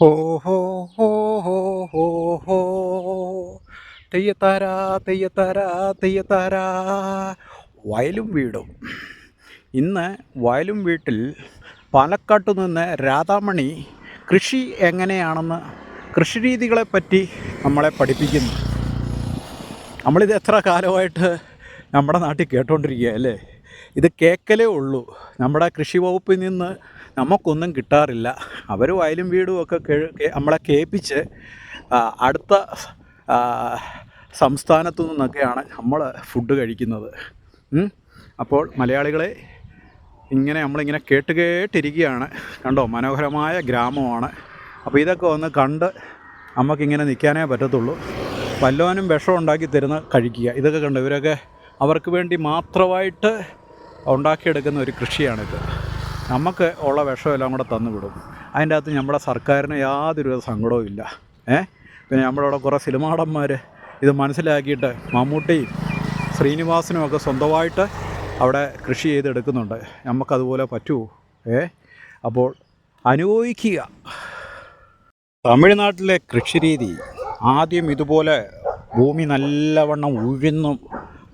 ഹോ ഹോ ഹോ ഹോ ഹോ ഹോ. തെയ്യത്താര തെയ്യത്താര തെയ്യത്താര വയലും വീടും. ഇന്ന് വയലും വീട്ടിൽ പാലക്കാട്ടു നിന്ന് രാധാമണി കൃഷി എങ്ങനെയാണെന്ന് കൃഷിരീതികളെപ്പറ്റി നമ്മളെ പഠിപ്പിക്കുന്നു. നമ്മളിത് എത്ര കാലമായിട്ട് നമ്മുടെ നാട്ടിൽ കേട്ടോണ്ടിരിക്കുക അല്ലേ? ഇത് കേൾക്കലേ ഉള്ളൂ. നമ്മുടെ കൃഷി വകുപ്പിൽ നിന്ന് നമുക്കൊന്നും കിട്ടാറില്ല. അവർ വയലും വീടും ഒക്കെ നമ്മളെ കേൾപ്പിച്ച് അടുത്ത സംസ്ഥാനത്തു നിന്നൊക്കെയാണ് നമ്മൾ ഫുഡ് കഴിക്കുന്നത്. അപ്പോൾ മലയാളികളെ ഇങ്ങനെ നമ്മളിങ്ങനെ കേട്ട് കേട്ടിരിക്കുകയാണ്. കണ്ടോ? മനോഹരമായ ഗ്രാമമാണ്. അപ്പോൾ ഇതൊക്കെ ഒന്ന് കണ്ട് നമുക്കിങ്ങനെ നിൽക്കാനേ പറ്റത്തുള്ളൂ. വല്ലവനും വിഷം ഉണ്ടാക്കി തരുന്ന കഴിക്കുക. ഇതൊക്കെ കണ്ടോ? ഇവരൊക്കെ അവർക്ക് വേണ്ടി മാത്രമായിട്ട് ഉണ്ടാക്കിയെടുക്കുന്ന ഒരു കൃഷിയാണിത്. നമുക്ക് ഉള്ള വിഷമെല്ലാം കൂടെ തന്നു വിടും. അതിന്റെ അകത്ത് നമ്മുടെ സർക്കാരിന് യാതൊരു സങ്കടവും ഇല്ല. ഏ? പിന്നെ നമ്മളവിടെ കുറേ സിനിമാടന്മാർ ഇത് മനസ്സിലാക്കിയിട്ട് മമ്മൂട്ടിയും ശ്രീനിവാസനും ഒക്കെ സ്വന്തമായിട്ട് അവിടെ കൃഷി ചെയ്തെടുക്കുന്നുണ്ട്. നമുക്കതുപോലെ പറ്റുമോ ഏ? അപ്പോൾ അനുഭവിക്കുക. തമിഴ്നാട്ടിലെ കൃഷിരീതി ആദ്യം ഇതുപോലെ ഭൂമി നല്ലവണ്ണം ഉഴുന്നും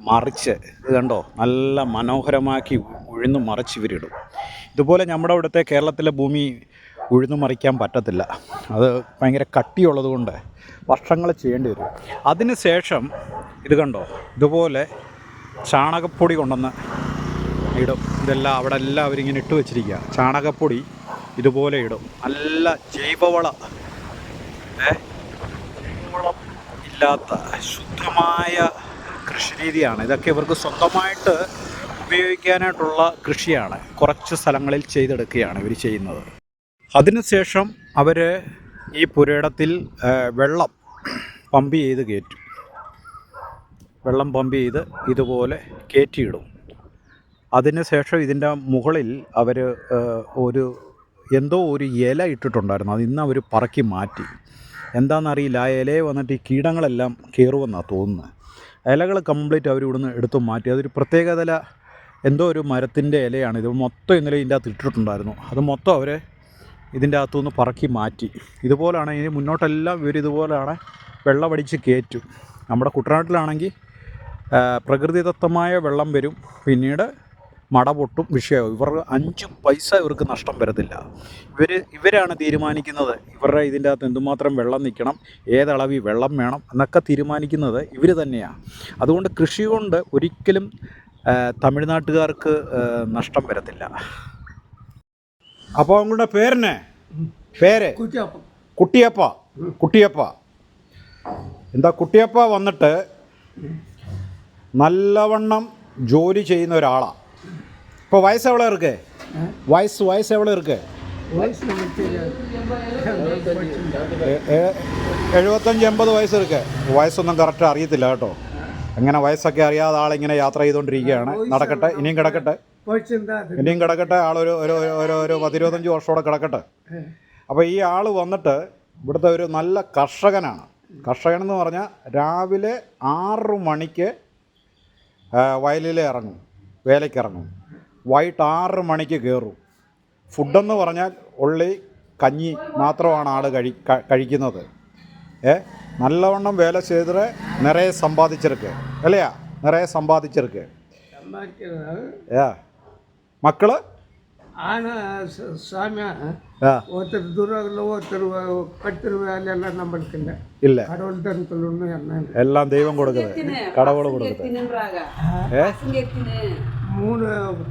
മറിച്ച്. ഇത് കണ്ടോ? നല്ല മനോഹരമാക്കി ഉഴുന്നു മറിച്ച് ഇവരിടും. ഇതുപോലെ നമ്മുടെ അവിടുത്തെ കേരളത്തിലെ ഭൂമി ഉഴുന്നു മറിക്കാൻ പറ്റത്തില്ല. അത് ഭയങ്കര കട്ടിയുള്ളത് കൊണ്ട് വർഷങ്ങൾ ചെയ്യേണ്ടി വരും. അതിന് ശേഷം ഇത് കണ്ടോ? ഇതുപോലെ ചാണകപ്പൊടി കൊണ്ടുവന്ന് ഇടും. ഇതെല്ലാം അവിടെ എല്ലാം അവരിങ്ങനെ ഇട്ട് വെച്ചിരിക്കുക. ചാണകപ്പൊടി ഇതുപോലെ ഇടും. നല്ല ജൈവവള. ഏ? ഇല്ലാത്ത ശുദ്ധമായ കൃഷിരീതിയാണ്. ഇതൊക്കെ ഇവർക്ക് സ്വന്തമായിട്ട് ഉപയോഗിക്കാനായിട്ടുള്ള കൃഷിയാണ്. കുറച്ച് സ്ഥലങ്ങളിൽ ചെയ്തെടുക്കുകയാണ് ഇവർ ചെയ്യുന്നത്. അതിനുശേഷം അവർ ഈ പുരയിടത്തിൽ വെള്ളം പമ്പ് ചെയ്ത് കയറ്റും. വെള്ളം പമ്പ് ചെയ്ത് ഇതുപോലെ കയറ്റിയിടും. അതിനുശേഷം ഇതിന്റെ മുകളിൽ അവർ ഒരു എന്തോ ഒരു ഇല ഇട്ടിട്ടുണ്ടായിരുന്നു. അത് ഇന്ന് അവർ പറക്കി മാറ്റി. എന്താണെന്നറിയില്ല ആ ഇലയെ വന്നിട്ട് ഈ കീടങ്ങളെല്ലാം കയറുമെന്നാണ് തോന്നുന്നത് ഇലകൾ കംപ്ലീറ്റ് അവർ ഇവിടുന്ന് എടുത്തു മാറ്റി. അതൊരു പ്രത്യേകതല എന്തോ ഒരു മരത്തിന്റെ ഇലയാണ്. ഇത് മൊത്തം ഇന്നലെ ഇതിന്റെ അകത്ത് ഇട്ടിട്ടുണ്ടായിരുന്നു. അത് മൊത്തം അവർ ഇതിന്റെ അകത്തുനിന്ന് പറക്കി മാറ്റി. ഇതുപോലാണ് ഇനി മുന്നോട്ടെല്ലാം ഇവർ ഇതുപോലെയാണ് വെള്ളമടിച്ച് കയറ്റും. നമ്മുടെ കുട്ടനാട്ടിലാണെങ്കിൽ പ്രകൃതിദത്തമായ വെള്ളം വരും. പിന്നീട് മട വിഷയവും. ഇവർ അഞ്ച് പൈസ ഇവർക്ക് നഷ്ടം വരത്തില്ല. ഇവർ ഇവരാണ് തീരുമാനിക്കുന്നത്. ഇവരുടെ ഇതിന്റെ അകത്ത് എന്തുമാത്രം വെള്ളം നിൽക്കണം ഏതളവിൽ വെള്ളം വേണം എന്നൊക്കെ തീരുമാനിക്കുന്നത് ഇവർ തന്നെയാണ്. അതുകൊണ്ട് കൃഷി കൊണ്ട് ഒരിക്കലും തമിഴ്നാട്ടുകാർക്ക് നഷ്ടം വരത്തില്ല. അപ്പോൾ അവങ്ങളുടെ പേരിനെ പേര്? കുട്ടിയപ്പ. കുട്ടിയപ്പ. എന്താ കുട്ടിയപ്പ വന്നിട്ട് നല്ലവണ്ണം ജോലി ചെയ്യുന്ന ഒരാളാണ് இப்போ வயசு எவ்வளோ இருக்கு வயசு வயசு எவ்வளோ இருக்கு എഴുപത്തഞ്ച് എൺപത് വയസ്സ് ഇരിക്കെ വയസ്സൊന്നും കറക്റ്റ് അറിയത്തില്ല കേട്ടോ. അങ്ങനെ വയസ്സൊക്കെ അറിയാതെ ആളിങ്ങനെ യാത്ര ചെയ്തുകൊണ്ടിരിക്കുകയാണ്. നടക്കട്ടെ ഇനിയും കിടക്കട്ടെ. ഇനിയും കിടക്കട്ടെ ആളൊരു ഒരു ഒരു ഒരു പതിരുപത്തഞ്ച് വർഷമോടെ കിടക്കട്ടെ. അപ്പോൾ ഈ ആൾ വന്നിട്ട് ഇവിടുത്തെ ഒരു നല്ല കർഷകനാണ്. കർഷകൻ എന്ന് പറഞ്ഞാൽ രാവിലെ ആറ് മണിക്ക് വയലിലെ ഇറങ്ങും വേലയ്ക്ക് ഇറങ്ങും. വൈകിട്ട് ആറ് മണിക്ക് കയറും. ഫുഡെന്ന് പറഞ്ഞാൽ ഉള്ളി കഞ്ഞി മാത്രമാണ് ആൾ കഴി കഴിക്കുന്നത്. ഏ? നല്ലവണ്ണം വേല ചെയ്തിട്ട് നിറയെ സമ്പാദിച്ചിരിക്ക്. അല്ലയാ നിറയെ സമ്പാദിച്ചിരിക്ക്. ഏ? മക്കൾ? എല്ലാം ദൈവം കൊടുക്കുന്നത്. ದೂರದಲ್ಲ കൊടുക്കുന്നത്. ഏ? மூணு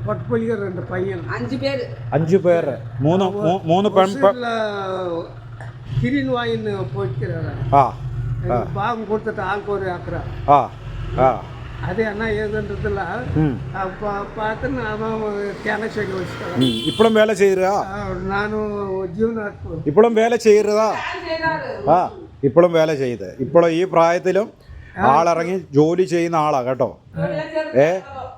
பட்பொழிகள் ரெண்டு பையன் அஞ்சு பேர் அஞ்சு பேர் மூணு மூணு பெண் கிரீன் வாயின்னு போய்க்கிறாரு பாகம் கொடுத்துட்டு ஆளுக்கு ஒரு ஏக்கரா ஆ ஆ அது என்ன ஏதுன்றதுல பார்த்து நான் தேனை செடி வச்சுட்டேன் இப்பளும் வேலை செய்யறா நானும் ஜீவனாக்கு இப்பளும் വേല ചെയ്യുന്നതാ ആ ഇപ്പോഴും വേല ചെയ്ത് ഇപ്പോഴും ഈ പ്രായത്തിലും ആളിറങ്ങി ജോലി ചെയ്യുന്ന ആളാ കേട്ടോ ഏ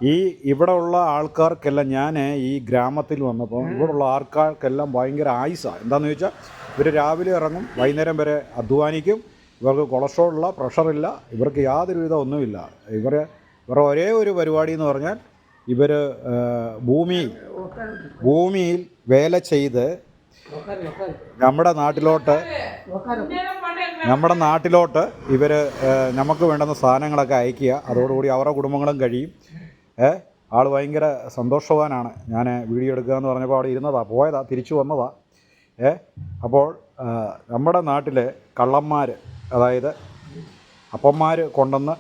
ഈ ഇവിടെ ഉള്ള ആൾക്കാർക്കെല്ലാം ഞാൻ ഈ ഗ്രാമത്തിൽ വന്നപ്പോൾ ഇവിടെ ഉള്ള ആൾക്കാർക്കെല്ലാം ഭയങ്കര ആയുസാണ് എന്താണെന്ന് ചോദിച്ചാൽ ഇവർ രാവിലെ ഇറങ്ങും വൈകുന്നേരം വരെ അധ്വാനിക്കും ഇവർക്ക് കൊളസ്ട്രോൾ ഇല്ല പ്രഷറില്ല ഇവർക്ക് യാതൊരു വിധ ഒന്നുമില്ല. ഇവർ ഇവരുടെ ഒരേ ഒരു പരിപാടി എന്ന് പറഞ്ഞാൽ ഇവർ ഭൂമിയിൽ ഭൂമിയിൽ വേല ചെയ്ത് നമ്മുടെ നാട്ടിലോട്ട് നമ്മുടെ നാട്ടിലോട്ട് ഇവർ നമുക്ക് വേണ്ടുന്ന സാധനങ്ങളൊക്കെ അയക്കുക. അതോടുകൂടി അവരുടെ കുടുംബങ്ങളും കഴിയും. ഏ? ആൾ ഭയങ്കര സന്തോഷവാനാണ്. ഞാൻ വീഡിയോ എടുക്കുക എന്ന് പറഞ്ഞപ്പോൾ അവിടെ ഇരുന്നതാ. പോയതാ തിരിച്ചു വന്നതാ. ഏ? അപ്പോൾ നമ്മുടെ നാട്ടിലെ കള്ളന്മാർ അതായത് അപ്പന്മാർ കൊണ്ടുവന്ന്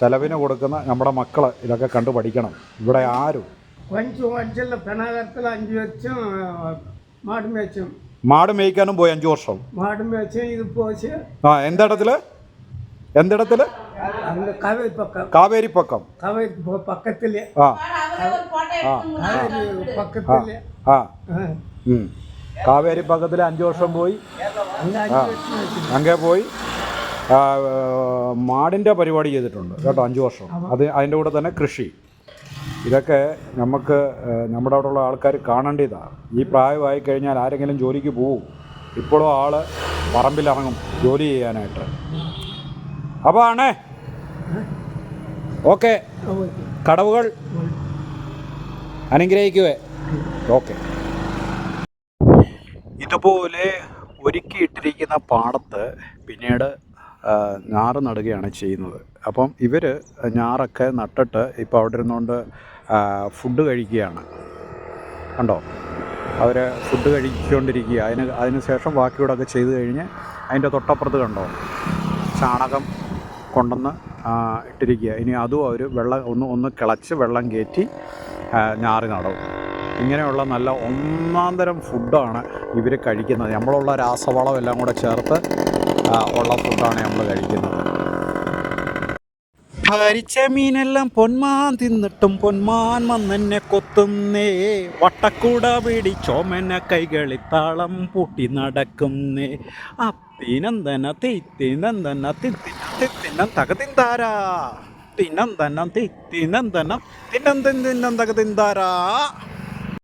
ചെലവിന് കൊടുക്കുന്ന നമ്മുടെ മക്കൾ ഇതൊക്കെ കണ്ടു പഠിക്കണം. ഇവിടെ ആരും. അഞ്ച് വർഷം മാട് മേയ്ക്കാനും പോയി അഞ്ചു വർഷം. മാട് മേച്ചും ആ എന്താടത്തിലേ എന്തിടത്തിൽ? കാവേരിപ്പക്കം പക്കത്തിൽ. ആ. കാവേരി പക്കത്തിൽ അഞ്ച് വർഷം പോയി. അങ്ങേ പോയി. മാടിന്റെ പരിപാടി ചെയ്തിട്ടുണ്ട്. കേട്ടോ അഞ്ച് വർഷം. അത് അതിന്റെ കൂടെ തന്നെ കൃഷി. ഇതൊക്കെ നമുക്ക് നമ്മുടെ അവിടെയുള്ള ആൾക്കാർ കാണേണ്ടതാണ് ഈ പ്രായമായി കഴിഞ്ഞാൽ ആരെങ്കിലും ജോലിക്ക് പോവും. ഇപ്പോഴും ആൾ പറമ്പിലിറങ്ങും ജോലി ചെയ്യാനായിട്ട്. അപ്പോൾ ആണേ ഓക്കെ. കടവുകൾ അനുഗ്രഹിക്കുവേ. ഓക്കെ. ഇതുപോലെ ഒരുക്കിയിട്ടിരിക്കുന്ന പാടത്ത് പിന്നീട് ഞാറ് നടുകയാണ് ചെയ്യുന്നത്. അപ്പം ഇവർ ഞാറൊക്കെ നട്ടിട്ട് ഇപ്പോൾ അവിടെ ഇരുന്നുകൊണ്ട് ഫുഡ് കഴിക്കുകയാണ്. കണ്ടോ? അവർ ഫുഡ് കഴിച്ചുകൊണ്ടിരിക്കുക അതിന് അതിന് ശേഷം ബാക്കിയോടൊക്കെ ചെയ്ത് കഴിഞ്ഞ് അതിന്റെ തൊട്ടപ്പുറത്ത് കണ്ടോ? ചാണകം കൊണ്ടുവന്ന് ഇട്ടിരിക്കുക. ഇനി അതും അവർ വെള്ളം ഒന്ന് ഒന്ന് കിളച്ച് വെള്ളം കയറ്റി ഞാറി നടവും. നടും ഇങ്ങനെയുള്ള നല്ല ഒന്നാം തരം ഫുഡാണ് ഇവർ കഴിക്കുന്നത്. നമ്മളുള്ള രാസവളം എല്ലാം കൂടെ ചേർത്ത് ഉള്ള ഫുഡാണ് നമ്മൾ കഴിക്കുന്നത്. ഭരിച്ച മീനെല്ലാം പൊന്മാൻ തിന്നിട്ടും പൊന്മാൻ വന്നെന്നെ കൊത്തുന്നേ. വട്ടക്കൂട പിടിച്ചോമന കൈകളിത്താളം പൂട്ടി നടക്കുന്നേ. അത്തിനന്തന തിത്തിനന്തന തിത്തിന തിത്തിനം തകതിന്താരാ? തിന്നന്തനം തിത്തിനന്തനം തിന്നം തിന്നം തകതിന്താരാ?